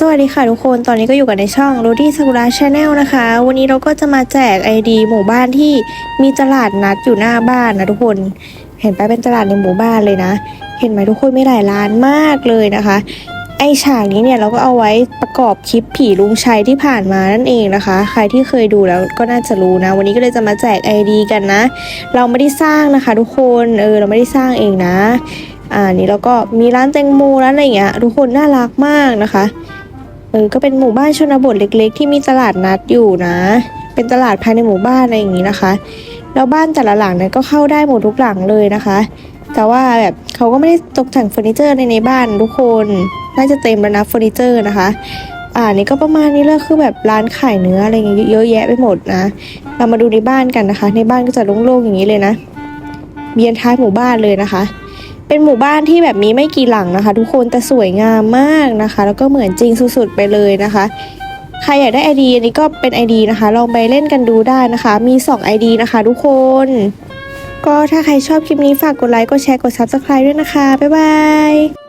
สวัสดีค่ะทุกคนตอนนี้ก็อยู่กันในช่อง r o d y Sakura Channel นะคะ วันนี้เราก็จะมาแจก ID หมู่บ้านที่มีตลาดนัดอยู่หน้าบ้านนะทุกคน เห็นไปเป็นตลาดในหมู่บ้านเลยนะ เห็นไหมทุกคนมีหลายร้านมากเลยนะคะ ไอฉากนี้เนี่ยเราก็เอาไว้ประกอบคลิปผีลุงชัยที่ผ่านมานั่นเองนะคะ ใครที่เคยดูแล้วก็น่าจะรู้นะ วันนี้ก็เลยจะมาแจก ID กันนะ เราไม่ได้สร้างนะคะ ทุกคนเออเราไม่ได้สร้างเองนะ อ่านี่แล้วก็มีร้านแตงโมร้านอะไรอย่างเงี้ยทุกคนน่ารักมากนะคะ เออ ก็เป็นหมู่บ้านชนบทเล็ก ๆ ที่มีตลาดนัดอยู่นะ เป็นตลาดภายในหมู่บ้านอะไรอย่างนี้นะคะ แล้วบ้านแต่ละหลังเนี่ยก็เข้าได้หมดทุกหลังเลยนะคะ แต่ว่าแบบเขาก็ไม่ได้ตกแต่งเฟอร์นิเจอร์ในในบ้านทุกคน น่าจะเต็มแล้วนะเฟอร์นิเจอร์นะคะ อ่า นี่ก็ประมาณนี้เลยคือแบบร้านขายเนื้ออะไรเงี้ยเยอะแยะไปหมดนะ เรามาดูในบ้านกันนะคะ ในบ้านก็จะโล่งๆอย่างนี้เลยนะ เบียนท้ายหมู่บ้านเลยนะคะ เป็นหมู่บ้านที่แบบมีไม่กี่หลังนะคะ ทุกคนแต่สวยงามมากนะคะ แล้วก็เหมือนจริงสุดๆไปเลยนะคะใครอยากได้ ID อันนี้ก็เป็น ID นะคะ ลองไปเล่นกันดูได้นะคะ มี 2 ID นะคะทุกคน ก็ถ้าใครชอบคลิปนี้ฝากกดไลค์ กดแชร์ กด Subscribe ด้วยนะคะ บ๊ายบาย